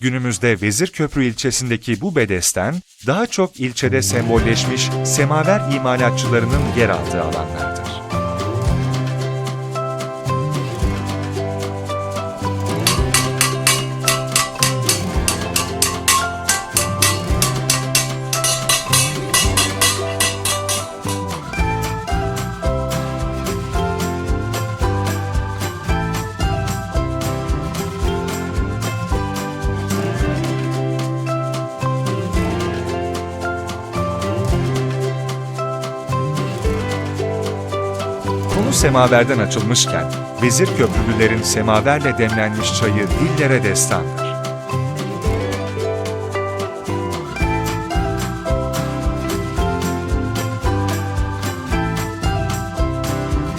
Günümüzde Vezirköprü ilçesindeki bu bedesten daha çok ilçede sembolleşmiş semaver imalatçılarının yer aldığı alanlardır. Konu semaverden açılmışken, Vezir Köprülülerin semaverle demlenmiş çayı dillere destandır.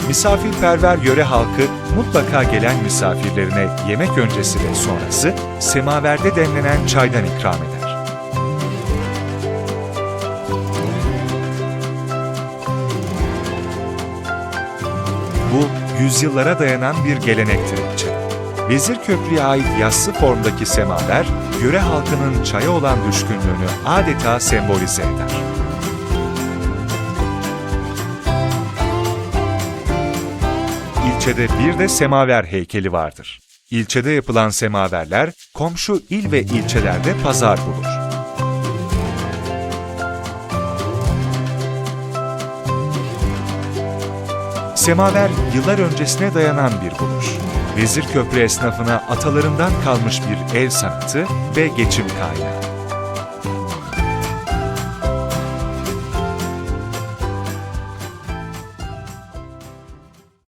Misafirperver yöre halkı mutlaka gelen misafirlerine yemek öncesi ve sonrası semaverde demlenen çaydan ikram eder. Bu, yüzyıllara dayanan bir gelenektir. Vezir Köprü'ye ait yassı formdaki semaver, yöre halkının çaya olan düşkünlüğünü adeta sembolize eder. İlçede bir de semaver heykeli vardır. İlçede yapılan semaverler, komşu il ve ilçelerde pazar bulur. Semaver yıllar öncesine dayanan bir buluş. Vezirköprü esnafına atalarından kalmış bir el sanatı ve geçim kaynağı.